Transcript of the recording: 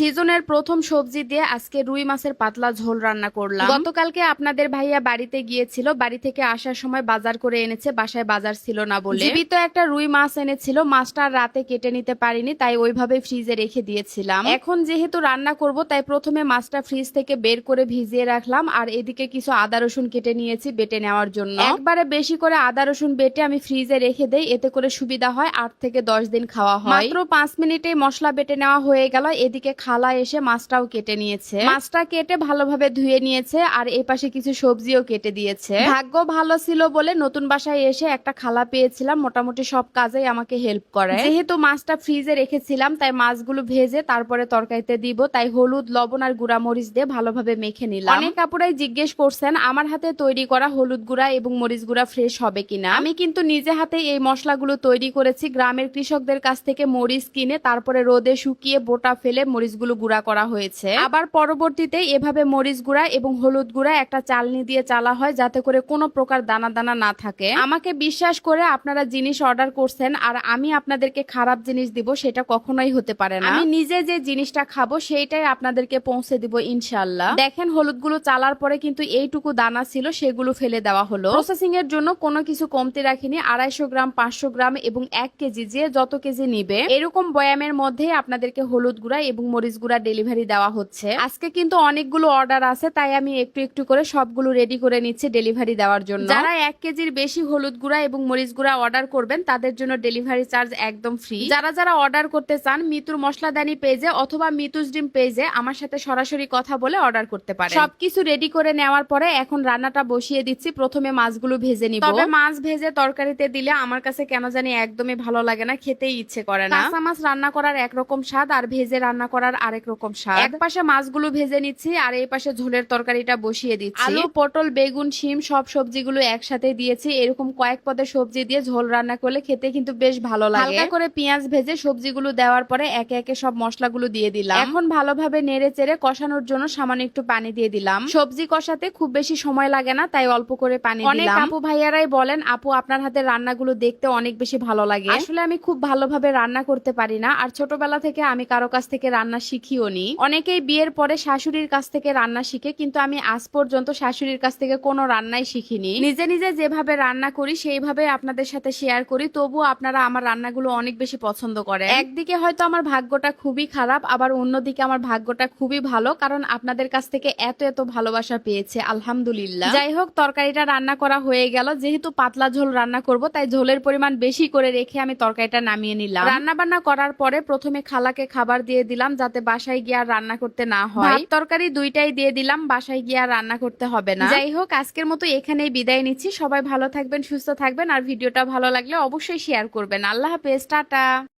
সিজনের প্রথম সবজি দিয়ে আজকে রুই মাছের পাতলা ঝোল রান্না করলাম। গতকালকে আপনাদের ভাইয়া বাড়িতে গিয়েছিল বাড়ি থেকে আসার সময় বাজার করে এনেছে বাসায় বাজার ছিল না বলে। জীবিত একটা রুই মাছ এনেছিল মাছটা রাতে কেটে নিতে পারিনি তাই ওইভাবে ফ্রিজে রেখে দিয়েছিলাম। এখন যেহেতু রান্না করব তাই প্রথমে মাছটা ফ্রিজ থেকে বের করে ভিজিয়ে রাখলাম আর এদিকে কিছু আদা রসুন কেটে নিয়েছি বেটে নেওয়ার জন্য। একবারে বেশি করে আদা রসুন বেটে আমি ফ্রিজে রেখে দেই এতে করে সুবিধা হয় আট থেকে দশ দিন খাওয়া হয়। মাত্র পাঁচ মিনিটে মশলা বেটে নেওয়া হয়ে গেল এদিকে খালা এসে মাছটাও কেটে নিয়েছে। মাছটা কেটে ভালোভাবে ধুয়ে নিয়েছে আর এই পাশে কিছু সবজিও কেটে দিয়েছে। ভাগ্য ভালো ছিল বলে নতুন বাসায় এসে একটা খালা পেয়েছিলাম। মোটামুটি সব কাজেই আমাকে হেল্প করে। যেহেতু মাছটা ফ্রিজে রেখেছিলাম, তাই মাছগুলো ভেজে তারপরে তরকারিতে দিব। তাই হলুদ, লবণ আর গুঁড়া মরিচ দিয়ে ভালোভাবে মেখে নিলাম। অনেক কাপুরাই জিজ্ঞেস করছেন, আমার হাতে তৈরি করা হলুদ গুঁড়া এবং মরিচ গুঁড়া ফ্রেশ হবে কিনা? আমি কিন্তু নিজে হাতে এই মশলাগুলো তৈরি করেছি। গ্রামের কৃষকদের কাছ থেকে মরিচ কিনে তারপরে রোদে শুকিয়ে বোটা ফেলে মরিচগুলো গুঁড়া করা হয়েছে। আবার পরবর্তীতে এভাবে মরিচ গুঁড়া এবং হলুদ গুঁড়া একটা চালনি দিয়ে চালা হয় যাতে করে কোনো প্রকার দানা দানা না থাকে। আমাকে বিশ্বাস করে আপনারা জিনিস অর্ডার করছেন আর আমি আপনাদেরকে খারাপ জিনিস দিব সেটা কখনোই হতে পারে না। আমি নিজে যে জিনিসটা খাব সেইটাই আপনাদেরকে পৌঁছে দিব ইনশাল্লাহ দেখেন হলুদগুলো চালার পরে কিন্তু এইটুকু দানা ছিল সেগুলো ফেলে দেওয়া হলো। প্রসেসিং এর জন্য কোনো কিছু কমতি রাখিনি আড়াইশো গ্রাম পাঁচশো গ্রাম এবং এক কেজি যে যত কেজি নিবে। এরকম বয়ামের মধ্যে আপনাদেরকে হলুদ গুঁড়া এবং মরিচ গুঁড়া ডেলিভারি দেওয়া হচ্ছে। আজকে কিন্তু অনেকগুলো অর্ডার আছে, তাই আমি একটু একটু করে সবগুলো রেডি করে নিচ্ছি ডেলিভারি দেওয়ার জন্য। যারা এক কেজির বেশি হলুদ গুঁড়া এবং মরিচ গুঁড়া অর্ডার করবেন, তাদের জন্য ডেলিভারি চার্জ একদম ফ্রি যারা যারা অর্ডার করতে চান, মিতুর মশলাদানি পেজে অথবা মিতুস ডিম পেজে আমার সাথে সরাসরি কথা বলে অর্ডার করতে পারে সবকিছু রেডি করে নেওয়ার পরে এখন রান্নাটা বসিয়ে দিচ্ছি, প্রথমে মাছগুলো ভেজে নিব। তবে মাছ ভেজে তরকারিতে দিলে আমার কাছে কেন জানি একদমই ভালো লাগে না, খেতেই ইচ্ছে করে না। কাঁচা মাছ রান্না করার একরকম স্বাদ, আর ভেজে রান্না করার আরেক রকম স্বাদ। এক পাশে মাছগুলো ভেজে নিচ্ছি আর এই পাশে ঝোলের তরকারিটা বসিয়ে দিচ্ছি। আলু পটল বেগুন শিম সব সবজিগুলো একসাথে দিয়েছি। এরকম কয়েক পদের সবজি দিয়ে ঝোল রান্না করলে খেতে কিন্তু বেশ ভালো লাগে। হালকা করে পেঁয়াজ ভেজে সবজিগুলো দেওয়ার পরে একে একে সব মশলাগুলো দিয়ে দিলাম। এখন ভালোভাবে নেড়ে চেড়ে কষানোর জন্য সামান্য একটু পানি দিয়ে দিলাম। সবজি কষাতে খুব বেশি সময় লাগে না তাই অল্প করে পানি অনেক আপু ভাইয়ারাই বলেন আপু আপনার হাতের রান্নাগুলো দেখতে অনেক বেশি ভালো লাগে। আসলে আমি খুব ভালোভাবে রান্না করতে পারি না আর ছোটবেলা থেকে আমি কারও কাছ থেকে রান্না শিখিও নি। অনেকেই বিয়ের পরে শাশুড়ির কাছ থেকে রান্না শিখে, কিন্তু আমি আজ পর্যন্ত শাশুড়ির কাছ থেকে কোনো রান্নাই শিখিনি। নিজে নিজে যেভাবে রান্না করি, সেইভাবে আপনাদের সাথে শেয়ার করি। তবুও আপনারা আমার রান্নাগুলো অনেক বেশি পছন্দ করে একদিকে হয়তো আমার ভাগ্যটা খুবই খারাপ, আবার অন্যদিকে আমার ভাগ্যটা খুবই ভালো, কারণ আপনাদের কাছ থেকে এত এত ভালোবাসা পেয়েছে, আলহামদুলিল্লাহ। যাই হোক, তরকারিটা রান্না করা হয়ে গেল। যেহেতু পাতলা ঝোল রান্না করব, তাই ঝোলের পরিমাণ বেশি করে রেখে আমি তরকারিটা নামিয়ে নিলাম। রান্না বান্না করার পরে প্রথমে খালাকে খাবার দিয়ে দিলাম, যাতে বাসায় গিয়ে আর রান্না করতে না হয়। তরকারি দুইটাই দিয়ে দিলাম বাসায় গিয়ে আর রান্না করতে হবে না। যাই হোক আজকের মতো এখানেই বিদায় নিচ্ছি। সবাই ভালো থাকবেন সুস্থ থাকবেন আর ভিডিওটা ভালো লাগলে অবশ্যই শেয়ার করবেন। আল্লাহ হাফেজ টাটা।